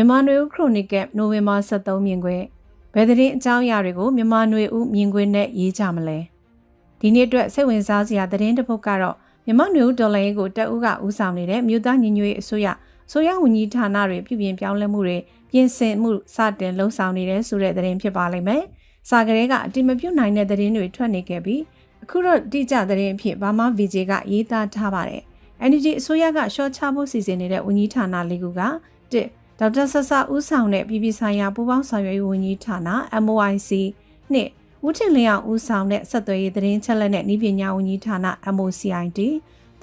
မြန်မာနွေဦးခရိုနီကယ်နိုဝင်ဘာ23မြင်ကွင်းဘယ်သတင်းအကြောင်းအရာတွေကိုမြန်မာနွေဦးမြင်ကွင်းနဲ့ရေးကြမလဲဒီနေ့အတွက်စိတ်ဝင်စားစရာသတင်းတစ်ပုဒ်ကတော့မြန်မာနွေဦးဒေါ်လာရေးကိုတက်ဦးကဦးဆောင်နေတဲ့မြို့သားညီညွတ်ရေးအစိုးရဆိုရဝန်ကြီးဌာနတွေပြုပြင်ပြောင်းလဲမှုတွေပြင်ဆင်မှုစတင်လှုံ့ဆော်နေတဲ့ဆိုတဲ့သတင်းဖြစ်ပါလိမ့်မယ်။စာကလေးကအတိမပြုတ်နိုင်တဲ့သတင်းတွေထွက်နေခဲ့ပြီးအခုတော့တိကျသတင်းအဖြစ်ဘာမှ VJ ကရေးသားထားပါတယ်။ NUG အစိုးရကရှော့ချဖို့စီစဉ်နေတဲ့ဝန်ကြီးဌာနလေးခုကတစ် ဒေါက်တာဆဆဦးဆောင်တဲ့ပြည်ပဆိုင်ရာပူးပေါင်းဆောင်ရွက်ရေးဝန်ကြီးဌာန MOIC နှစ်ဦးထင်လျောင်ဦးဆောင်တဲ့ဆက်သွယ်ရေးသတင်းချက်လက်နဲ့ဤပညာဝန်ကြီးဌာန MOCID 3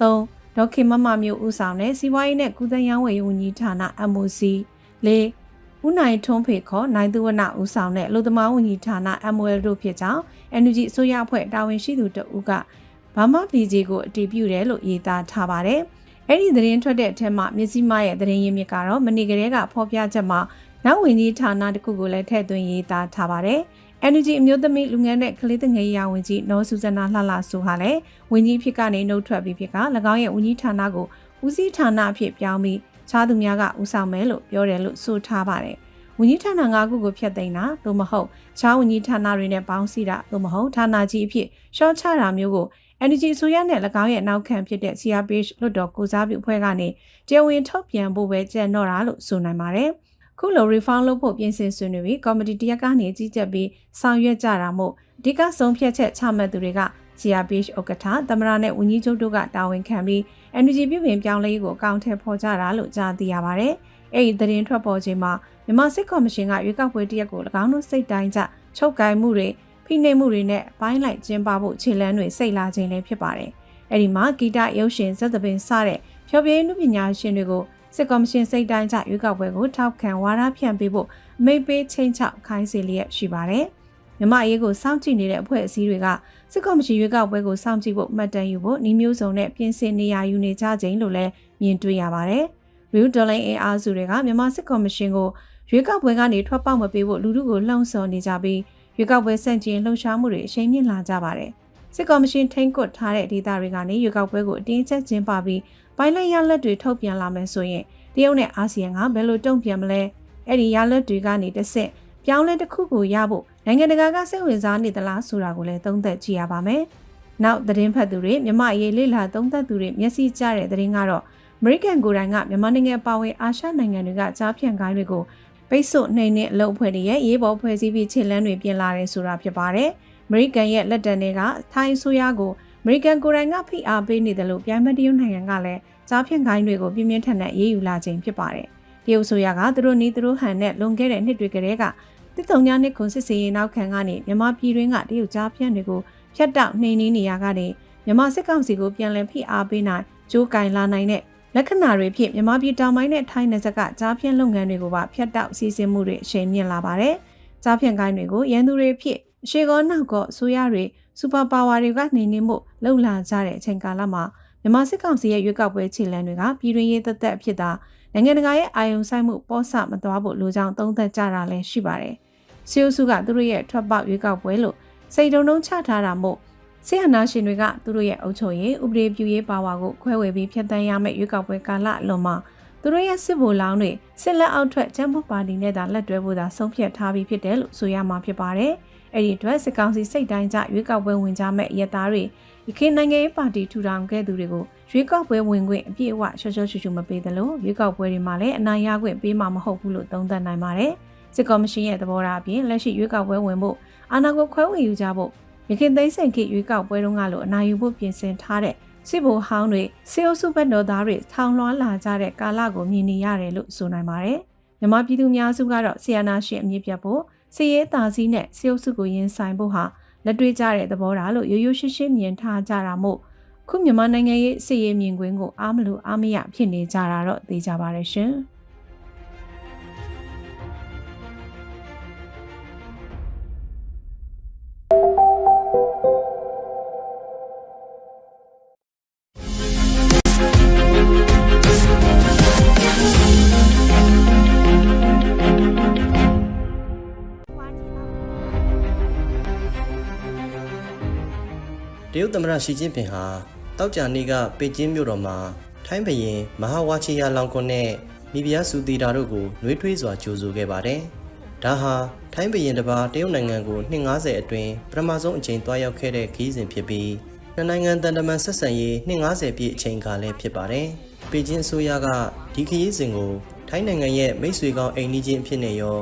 ဒေါက်ခင်မမမျိုးဦးဆောင်တဲ့စီးပွားရေးနဲ့ကုသရေးဝန်ကြီးဌာန MOC 4ဦးနိုင်ထွန်းဖေခေါ်နိုင်သူဝနဦးဆောင်တဲ့အလို့သမားဝန်ကြီးဌာန MOL တို့ဖြစ်ကြောင်း NUG အစိုးရအဖွဲ့တာဝန်ရှိသူတဦးကဘာမ VJ ကိုအတည်ပြုတယ်လို့ရေးသားထားပါတယ်။ အဲ့ဒီသတင်းထွက်တဲ့အထက်မှာမြစည်းမရဲ့သတင်းရင်းမြစ်ကတော့မနေ့ကလေးကဖော်ပြချက်မှာနောက်ဝင်ကြီးဌာနတစ်ခုကိုလည်းထည့်သွင်းရေးသားထားပါတယ်။ NUG အမျိုးသမီးလူငယ်နဲ့ကလေးသငယ်ရာဝန်ကြီးနော်စုဇနာလှလှဆိုဟာလည်းဝန်ကြီးဖြစ်ကနေနှုတ်ထွက်ပြီးဖြစ်က၎င်းရဲ့ဝန်ကြီးဌာနကိုဦးစီးဌာနအဖြစ်ပြောင်းပြီးခြားသူများကဦးဆောင်မယ်လို့ပြောတယ်လို့ဆိုထားပါတယ်။ဝန်ကြီးဌာန၅ခုကိုဖျက်သိမ်းတာသို့မဟုတ်ခြားဝန်ကြီးဌာနတွေနဲ့ပေါင်းစည်းတာသို့မဟုတ်ဌာနကြီးအဖြစ်ရှော့ချတာမျိုးကို NGO ဆိုရနဲ့၎င်းရဲ့နောက်ခံဖြစ်တဲ့ CRPH လွတ်တော်ကိုစားပြုအဖွဲ့ကနေတရားဝင်ထုတ်ပြန်ဖို့ပဲကြံတော့တာလို့ဆိုနိုင်ပါတယ်။ခုလို reform လုပ်ဖို့ပြင်ဆင်ဆွေးနွေးပြီးကော်မတီတရက်ကနေကြီးကြပ်ပြီးဆောင်ရွက်ကြတာမို့အဓိကဆုံးဖြတ်ချက်ချမှတ်သူတွေက CRPH ဥက္ကဋ္ဌသမရနဲ့ဝန်ကြီးချုပ်တို့ကတာဝန်ခံပြီး NGO ပြည်ပင်ပြောင်းလဲရေးကိုအကောင့်ထဲပေါ်ကြတာလို့ကြားသိရပါတယ်။အဲ့ဒီသတင်းထွက်ပေါ်ချိန်မှာမြန်မာစစ်ကော်မရှင်ကရွေးကောက်ပွဲတရက်ကို၎င်းတို့စိတ်တိုင်းကျချုပ်ကိုင်မှုတွေ ဖိနှိပ်မှုတွေနဲ့ပိုင်းလိုက်ကျင်းပဖို့ခြေလှမ်းတွေစိတ်လာခြင်းလည်းဖြစ်ပါတယ်။အဲဒီမှာဂီတရုပ်ရှင်ဇက်သပင်စတဲ့ဖျော်ဖြေရေးနုပညာရှင်တွေကိုစစ်ကော်မရှင်စိတ်တိုင်းကျရွေးကောက်ပွဲကိုထောက်ခံဝါဒဖြန့်ပေးဖို့အမိတ်ပေးချင်းချောက်ခိုင်းစေလျက်ရှိပါတယ်။မြမအရေးကိုစောင့်ကြည့်နေတဲ့အဖွဲ့အစည်းတွေကစစ်ကော်မရှင်ရွေးကောက်ပွဲကိုစောင့်ကြည့်ဖို့မှတ်တမ်းယူဖို့နှီးမျိုးစုံနဲ့ပြင်ဆင်နေရယူနေကြခြင်းလို့လည်းမြင်တွေ့ရပါတယ်။ Real Dollar အင်အားစုတွေကမြန်မာစစ်ကော်မရှင်ကိုရွေးကောက်ပွဲကနေထွက်ပေါက်မပေးဖို့လူထုကိုလှုံ့ဆော်နေကြပြီး ရွေးကောက်ပွဲဆန့်ကျင်လှုံ့ဆော်မှုတွေအရှိန်မြင့်လာကြပါတယ်။စစ်ကော်မရှင်ထိန်းကွပ်ထားတဲ့ဒေသတွေကနေရွေးကောက်ပွဲကိုအတင်းချက်ကျင်းပပြီးပိုင်းလိုက်ရလက်တွေထုတ်ပြန်လာမယ်ဆိုရင်တရုတ်နဲ့အာဆီယံကဘယ်လိုတုံ့ပြန်မလဲ။အဲ့ဒီရလက်တွေကနေတစ်ဆင့်ပြောင်းလဲတစ်ခုကိုရဖို့နိုင်ငံတကာကစိတ်ဝင်စားနေသလားဆိုတာကိုလည်းသုံးသပ်ကြည့်ရပါမယ်။နောက်သတင်းဖတ်သူတွေမြမအရေးလေ့လာသုံးသပ်သူတွေမျက်စိကျတဲ့သတင်းကတော့အမေရိကန်ကိုယ်တိုင်ကမြန်မာနိုင်ငံပါဝင်အာရှနိုင်ငံတွေကကြားဖြန့်ကိုင်းတွေကို ပိတ်ဆို့နှိမ်နဲ့အလုပ်အဖွဲ့တွေရဲ့ရေးပေါ်ဖွဲ့စည်းပြီးခြေလှမ်းတွေပြင်လာတယ်ဆိုတာဖြစ်ပါတယ်။အမေရိကန်ရဲ့လက်တံတွေကထိုင်းအစိုးရကိုအမေရိကန်ကိုယ်တိုင်ကဖိအားပေးနေတယ်လို့ပြန်မတရုတ်နိုင်ငံကလည်းကြားဖြန့်ကိုင်းတွေကိုပြင်းပြင်းထန်ထန်အေးအေးယူလာခြင်းဖြစ်ပါတယ်။တရုတ်အစိုးရကသူတို့နီးသူတို့ဟန်နဲ့လွန်ခဲ့တဲ့နှစ်တွေကတည်းကတစ်တုံညာနှစ်ခွန်စစ်စေးရင်နောက်ခံကနေမြန်မာပြည်တွင်းကတရုတ်ကြားဖြန့်တွေကိုဖျက်တောက်နှိမ်နင်းနေရကနေမြန်မာစစ်ကောင်စီကိုပြန်လည်ဖိအားပေးနိုင်ကြိုးကင်လာနိုင်တဲ့ လက္ခဏာတွေဖြင့်မြန်မာပြည်တောင်ပိုင်းနဲ့ထိုင်းနယ်စပ်ကကြားဖြန့်လုပ်ငန်းတွေကိုပါဖျက်တောက်စီစဉ်မှုတွေအရှိန်မြင့်လာပါတယ်။ကြားဖြန့်ကိုင်းတွေကိုရန်သူတွေဖြစ်အရှိကောနောက်ကောအစိုးရတွေစူပါပါဝါတွေကနေနေမှုလှုပ်လာကြတဲ့အချိန်ကာလမှာမြန်မာစစ်ကောင်စီရဲ့ရွေးကောက်ပွဲခြေလှမ်းတွေကပြည်တွင်းရေးသက်သက်ဖြစ်တာနိုင်ငံတကာရဲ့အာရုံစိုက်မှုပေါ်ဆမသွားဖို့လိုကြောင်းသုံးသပ်ကြတာလည်းရှိပါတယ်။စီအိုစုကသူတို့ရဲ့ထွက်ပေါက်ရွေးကောက်ပွဲလို့စိတ်တုံတုံချထားတာမို့ ဆီယနာရှင်တွေကသူတို့ရဲ့အုပ်ချုပ်ရေးဥပဒေပြုရေးပါဝါကိုခွဲဝေပြီးဖျက်ဆီးရမယ့်ရွေးကောက်ပွဲကာလအလွန်မှာသူတို့ရဲ့စစ်ဗိုလ်လောင်းတွေစစ်လက်အောက်ထွက်ကျန်းမာပါတီနဲ့သာလက်တွဲဖို့သာဆုံးဖြတ်ထားပြီးဖြစ်တယ်လို့ဆိုရမှာဖြစ်ပါတယ်။အဲ့ဒီအတွက်စစ်ကောင်စီစိတ်တိုင်းကျရွေးကောက်ပွဲဝင်ကြမဲ့ရသားတွေရခိုင်နိုင်ငံရေးပါတီထူထောင်ခဲ့သူတွေကိုရွေးကောက်ပွဲဝင်ခွင့်အပြည့်အဝရှော့ရှော့ရှူရှူမပေးသလိုရွေးကောက်ပွဲတွေမှာလည်းအနိုင်ရခွင့်ပေးမှာမဟုတ်ဘူးလို့သုံးသပ်နိုင်ပါတယ်။စစ်ကော်မရှင်ရဲ့သဘောထားအပြင်လက်ရှိရွေးကောက်ပွဲဝင်ဖို့အာဏာကိုခွဲဝေယူကြဖို့ ရခိုင်သိန်းစိန်ခေရွေးကောက်ပွဲတုန်းကလိုအနာယူဖို့ပြင်ဆင်ထားတဲ့စစ်ဗိုလ်ဟောင်းတွေစေအုပ်စုဘက်တော်သားတွေထောင်လွှမ်းလာကြတဲ့ကာလကိုမြင်နေရတယ်လို့ဆိုနိုင်ပါတယ်။မြန်မာပြည်သူများစုကတော့ဆီယနာရှင်အမြင့်ပြတ်ဖို့စီရဲတာစည်းနဲ့စေအုပ်စုကိုရင်ဆိုင်ဖို့ဟာလက်တွေ့ကြတဲ့သဘောထားလို့ရိုးရိုးရှင်းရှင်းမြင်ထားကြတာမို့ခုမြန်မာနိုင်ငံရဲ့စီရဲမြင်ကွင်းကိုအားမလို့အားမရဖြစ်နေကြတာတော့သိကြပါရဲ့ရှင်။ ရုတ်သမ္မတရှီကျင်းပင်ဟာတောက်ကြနေ့ကပေကျင်းမြို့တော်မှာထိုင်းဘရင်မဟာဝါချီယာလောင်ကွန်နဲ့မိဖုရားစုတီတာတို့ကိုနှွေးထွေးစွာကြိုဆိုခဲ့ပါတယ်။ဒါဟာထိုင်းဘုရင်တစ်ပါးတရုတ်နိုင်ငံကိုနှစ်90အတွင်းပထမဆုံးအကြိမ်တွားရောက်ခဲ့တဲ့ခီးစဉ်ဖြစ်ပြီးနှစ်နိုင်ငံတန်တမန်ဆက်ဆံရေးနှစ်90ပြည့်အချိန်ကာလဖြစ်ပါတယ်။ပေကျင်းအစိုးရကဒီခီးစဉ်ကိုထိုင်းနိုင်ငံရဲ့မိတ်ဆွေကောင်းအိမ်နီးချင်းအဖြစ်နဲ့ရော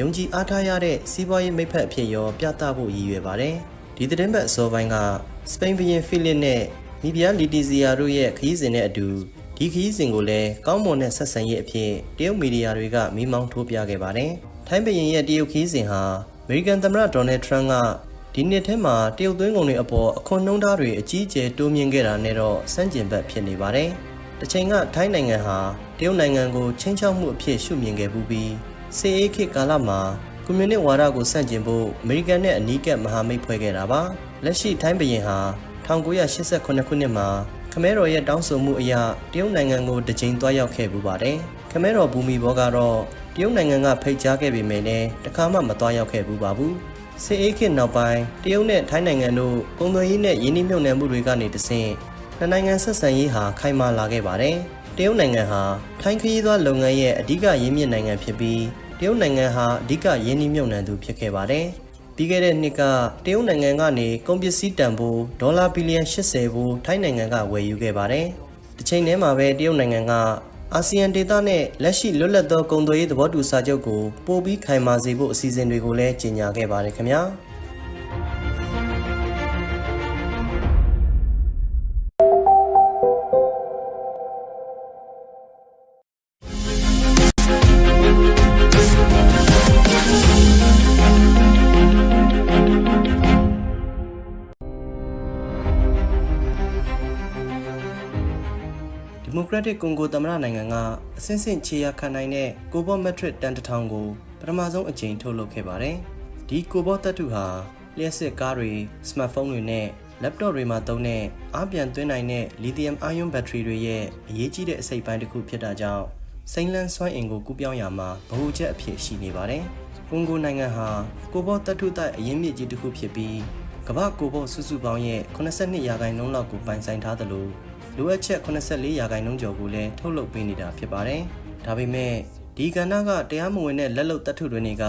ယုံကြည်အားထားရတဲ့စီးပွားရေးမိတ်ဖက်အဖြစ်ရောပြသဖို့ရည်ရွယ်ပါတယ်။ဒီသတင်းပတ်အစောပိုင်းက စပိန်ဘုရင်ဖိလစ်နဲ့မိဖုရားလီတီဇီယာတို့ရဲ့ခီးစဉ်နဲ့အတူဒီခီးစဉ်ကိုလည်းကောင်းမွန်တဲ့ဆက်ဆံရေးအဖြစ်တရုတ်မီဒီယာတွေကမိမောင်းထိုးပြခဲ့ပါတယ်။ထိုင်းဘုရင်ရဲ့တရုတ်ခီးစဉ်ဟာအမေရိကန်သမ္မတဒေါ်နယ်ထရန့်ကဒီနှစ်ထဲမှာတရုတ်သွင်းကုန်တွေအပေါ်အခွန်နှုန်းထားတွေအကြီးအကျယ်တိုးမြင့်ခဲ့တာနဲ့တော့စန့်ကျင်ဘက်ဖြစ်နေပါတယ်။တစ်ချိန်ကထိုင်းနိုင်ငံဟာတရုတ်နိုင်ငံကိုချင်းချောက်မှုအဖြစ်ရှုမြင်ခဲ့ပူးပြီးစေအေးခေတ်ကာလမှာကွန်မြူနစ်ဝါဒကိုစန့်ကျင်ဖို့အမေရိကန်နဲ့အနီးကပ်မဟာမိတ်ဖွဲ့ခဲ့တာပါ။ လက်ရှိထိုင်းဘုရင်ဟာ1988ခုနှစ်မှာခမဲတော်ရဲ့တောင်းဆိုမှုအရတရုတ်နိုင်ငံကိုတစ်ကြိမ်သွားရောက်ခဲ့ပူပါတယ်။ခမဲတော်ဘူမီဘောကတော့တရုတ်နိုင်ငံကဖိတ်ကြားခဲ့ပေမဲ့လည်းတခါမှမသွားရောက်ခဲ့ဘူးပါဘူး။စေအေးခေတ်နောက်ပိုင်းတရုတ်နဲ့ထိုင်းနိုင်ငံတို့ကုန်သွယ်ရေးနဲ့ယင်းနှိမ့်မြုပ်နှံမှုတွေကနေတဆင့်နှစ်နိုင်ငံဆက်ဆံရေးဟာခိုင်မာလာခဲ့ပါတယ်။တရုတ်နိုင်ငံဟာထိုင်းခရီးသွားလုပ်ငန်းရဲ့အဓိကရင်းမြစ်နိုင်ငံဖြစ်ပြီးတရုတ်နိုင်ငံဟာအဓိကရင်းနှီးမြှုပ်နှံသူဖြစ်ခဲ့ပါတယ်။ ပြီးခဲ့တဲ့နှစ်ကတရုတ်နိုင်ငံကနေကုန်ပစ္စည်းတန်ဖိုးဒေါ်လာဘီလီယံ80ဘူးထိုင်းနိုင်ငံကဝယ်ယူခဲ့ပါတယ်။တစ်ချိန်တည်းမှာပဲတရုတ်နိုင်ငံကအာဆီယံဒေသနဲ့လက်ရှိလွတ်လပ်သောကုန်သွယ်ရေးသဘောတူစာချုပ်ကိုပို့ပြီးခိုင်မာစေဖို့အစီအစဉ်တွေကိုလည်းကြေညာခဲ့ပါတယ်ခင်ဗျာ။ ဒီမိုကရက်တစ်ကွန်ဂိုသမ္မတနိုင်ငံကအစင်းစင်ခြေရခံနိုင်တဲ့ကိုဘော့မက်ထရစ်တန်တထောင်ကိုပထမဆုံးအကြိမ်ထုတ်လုပ်ခဲ့ပါတယ်။ဒီကိုဘော့တပ်ထုဟာလျှက်စစ်ကားတွေ၊စမတ်ဖုန်းတွေနဲ့ laptop တွေမှာသုံးတဲ့အားပြန်သွင်းနိုင်တဲ့ lithium ion battery တွေရဲ့အရေးကြီးတဲ့အစိတ်ပိုင်းတစ်ခုဖြစ်တာကြောင့်စိမ့်လန်းစွမ်းအင်ကိုကူးပြောင်းရမှာဗဟိုချက်အဖြစ်ရှိနေပါတယ်။ကွန်ဂိုနိုင်ငံဟာကိုဘော့တပ်ထုတိုက်အရင်းမြစ်ကြီးတစ်ခုဖြစ်ပြီးကမ္ဘာကိုဘော့စုစုပေါင်းရဲ့82ရာခိုင်နှုန်းလောက်ကိုပိုင်ဆိုင်ထားသလို လိုအပ်ချက်84ရာခိုင်နှုန်းကျော်ကိုလည်းထုတ်လုပ်ပေးနေတာဖြစ်ပါတယ်။ဒါပေမဲ့ဒီကဏ္ဍကတရားမဝင်တဲ့လက်လုံတပ်ထုတွေတွေက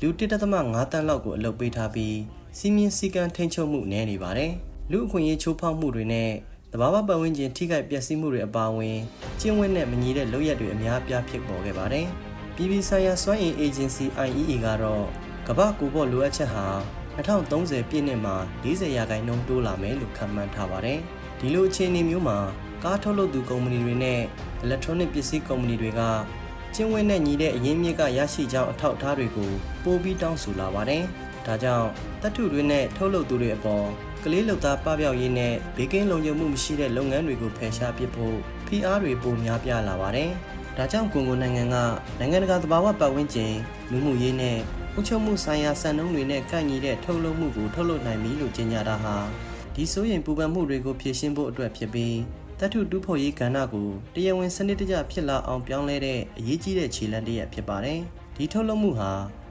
လူ1.5တန်းလောက်ကိုအလုပ်ပေးထားပြီးစီမင်းစည်းကမ်းထိန်းချုပ်မှုနည်းနေပါတယ်။လူအခွင့်အရေးချိုးဖောက်မှုတွေနဲ့တဘာဝပတ်ဝန်းကျင်ထိခိုက်ပျက်စီးမှုတွေအပါအဝင်ကျင့်ဝတ်နဲ့မညီတဲ့လုပ်ရက်တွေအများအပြားဖြစ်ပေါ်ခဲ့ပါတယ်။ပြည်ပဆိုင်ရာစွမ်းအင် agency IEA ကတော့ကမ္ဘာကိုပေါ့လိုအပ်ချက်ဟာ2030ပြည့်နှစ်မှာ40ရာခိုင်နှုန်းတိုးလာမယ်လို့ခန့်မှန်းထားပါတယ်။ ဒီလိုအခြေအနေမျိုးမှာကားထုတ်လုပ်သူကုမ္ပဏီတွေနဲ့ electronic ပစ္စည်းကုမ္ပဏီတွေကကျင်းဝင်းနဲ့ညီတဲ့အရင်းမြစ်ကရရှိကြောင်းအထောက်အထားတွေကိုပို့ပြီးတောင်းဆိုလာပါတယ်။ဒါကြောင့်တပ်ထုတွေနဲ့ထုတ်လုပ်သူတွေအပေါ်ကလေးလုပ်သားပပျောက်ရေးနဲ့ဘေးကင်းလုံခြုံမှုမရှိတဲ့လုပ်ငန်းတွေကိုဖယ်ရှားပစ်ဖို့ဖိအားတွေပိုများပြားလာပါတယ်။ဒါကြောင့်ကွန်ဂိုနိုင်ငံကနိုင်ငံတကာသဘာဝပတ်ဝန်းကျင်လူမှုရေးနဲ့အုပ်ချုပ်မှုဆိုင်ရာစံနှုန်းတွေနဲ့ကန့်ညီတဲ့ထုတ်လုပ်မှုကိုထုတ်လုပ်နိုင်ပြီလို့ကြေညာတာဟာ ဒီစိုးရင်ပူပန်မှုတွေကိုဖြေရှင်းဖို့အတွက်ဖြစ်ပြီးတတ်ထုတူးဖို့ရေးကဏ္ဍကိုတရားဝင်စနစ်တကျဖြစ်လာအောင်ပြောင်းလဲတဲ့အရေးကြီးတဲ့ခြေလှမ်းတစ်ရပ်ဖြစ်ပါတယ်။ဒီထုတ်လုပ်မှုဟာ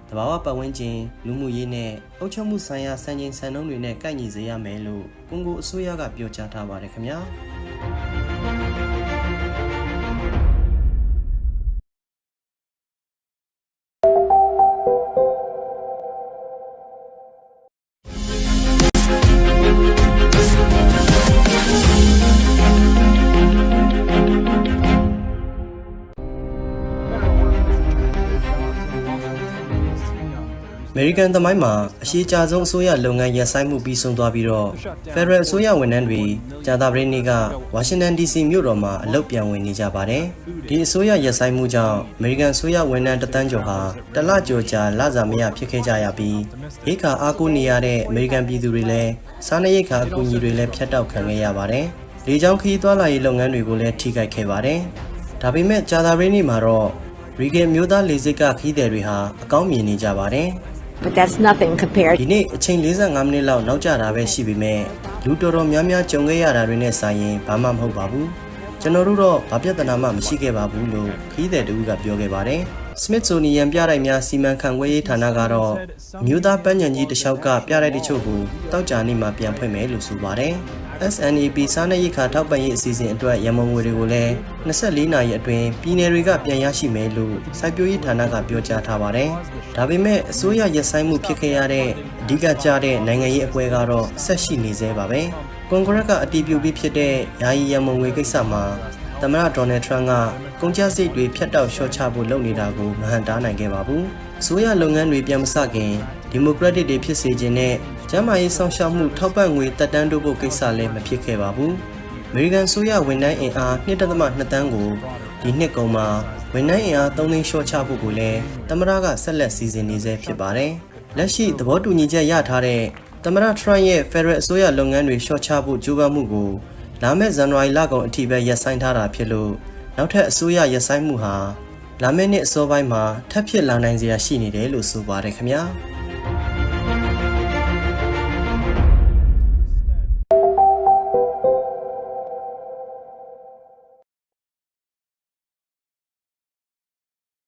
တဘာဝပတ်ဝန်းကျင်လူမှုရေးနဲ့အုပ်ချုပ်မှုဆိုင်ရာစံချိန်စံနှုန်းတွေနဲ့ကိုက်ညီစေရမယ်လို့ကွန်ဂိုအစိုးရကပြောကြားထားပါတယ်ခင်ဗျာ။ ရိကန်သမိုင်းမှာအရှိကြဆုံးအစိုးရလုပ်ငန်းရပ်ဆိုင်းမှုပြီးဆုံးသွားပြီးတော့ Federal အစိုးရဝန်ထမ်းတွေကြာသပတေးနေ့ကဝါရှင်တန် DC မြို့တော်မှာအလုပ်ပြန်ဝင်နေကြပါတယ်။ဒီအစိုးရရပ်ဆိုင်းမှုကြောင့်အမေရိကန်အစိုးရဝန်ထမ်းတသန်းကျော်ဟာတလကျော်ကြာလစာမရဖြစ်ခဲ့ကြရပြီးရိတ်ခါအားကိုးနေရတဲ့အမေရိကန်ပြည်သူတွေလည်းစားနပ်ရိက္ခာအကူအညီတွေလည်းဖျက်တောက်ခံခဲ့ရပါတယ်။လေကြောင်းခရီးသွားလာရေးလုပ်ငန်းတွေကိုလည်းထိခိုက်ခဲ့ပါတယ်။ဒါပေမဲ့ကြာသပတေးနေ့မှာတော့ရီဂင်မျိုးသားလေဆိပ်ကခရီးသည်တွေဟာအကောင်းမြင်နေကြပါတယ်။ But that's nothing compared ဒီနေ့အချိန်45မိနစ်လောက်နောက်ကျတာပဲရှိပေမဲ့လူတော်တော်များများကြုံခဲ့ရတာတွေနဲ့ဆိုင်ရင်ဘာမှမဟုတ်ပါဘူးကျွန်တော်တို့တော့ဘာပြဿနာမှမရှိခဲ့ပါဘူးလို့ခရီးသည်တူကပြောခဲ့ပါတယ် Smithsonian ပြတိုက်များစီမံခန့်ခွဲရေးဌာနကတော့အမျိုးသားပန်းညံကြီးတစ်လျှောက်ကပြတိုက်တချို့ကိုတောက်ကြနေ့မှာပြန်ဖွင့်မယ်လို့ဆိုပါတယ် SNAP စားနပ်ရိက္ခာထောက်ပံ့ရေးအစီအစဉ်အတွက်ရမုံငွေတွေကိုလည်း24နာရီအတွင်းပြည်내တွေကပြန်ရရှိမယ်လို့စိုက်ပျိုးရေးဌာနကပြောကြားထားပါတယ်။ဒါပေမဲ့အစိုးရရက်ဆိုင်မှုဖြစ်ခဲ့ရတဲ့အဓိကကျတဲ့နိုင်ငံရေးအပွဲကတော့ဆက်ရှိနေသေးပါပဲ။ကွန်ဂရက်ကအတည်ပြုပြီးဖြစ်တဲ့ယာယီရမုံငွေကိစ္စမှာသမ္မတဒေါ်နယ်ထရန့်ကကုန်ကျစရိတ်တွေဖြတ်တောက်လျှော့ချဖို့လုပ်နေတာကိုမဟန်တားနိုင်ခဲ့ပါဘူး။အစိုးရလုပ်ငန်းတွေပြန်မစခင်ဒီမိုကရက်တစ်တွေဖြစ်စေခြင်းနဲ့ ကျန်းမာရေးဆောင်ရှောက်မှုထောက်ပံ့ငွေတက်တန်းတိုးဖို့ကိစ္စလည်းမဖြစ်ခဲ့ပါဘူး။အမေရိကန်ဆိုရဝန်ထမ်းအင်အား1.2တန်းကိုဒီနှစ်ကုန်မှာဝန်ထမ်းအင်အား3သိန်းလျှော့ချဖို့ကိုလည်းသမ္မတကဆက်လက်စီစဉ်နေဆဲဖြစ်ပါတယ်။လက်ရှိသဘောတူညီချက်ရထားတဲ့သမ္မတထရန့်ရဲ့ Federal အစိုးရလုပ်ငန်းတွေလျှော့ချဖို့ကြိုးပမ်းမှုကိုလာမယ့်ဇန်နဝါရီလကုန်အထိပဲရပ်ဆိုင်းထားတာဖြစ်လို့နောက်ထပ်အစိုးရရပ်ဆိုင်းမှုဟာလာမယ့်နှစ်အစောပိုင်းမှာထပ်ဖြစ်လာနိုင်စရာရှိနေတယ်လို့ဆိုပါတယ်ခင်ဗျာ။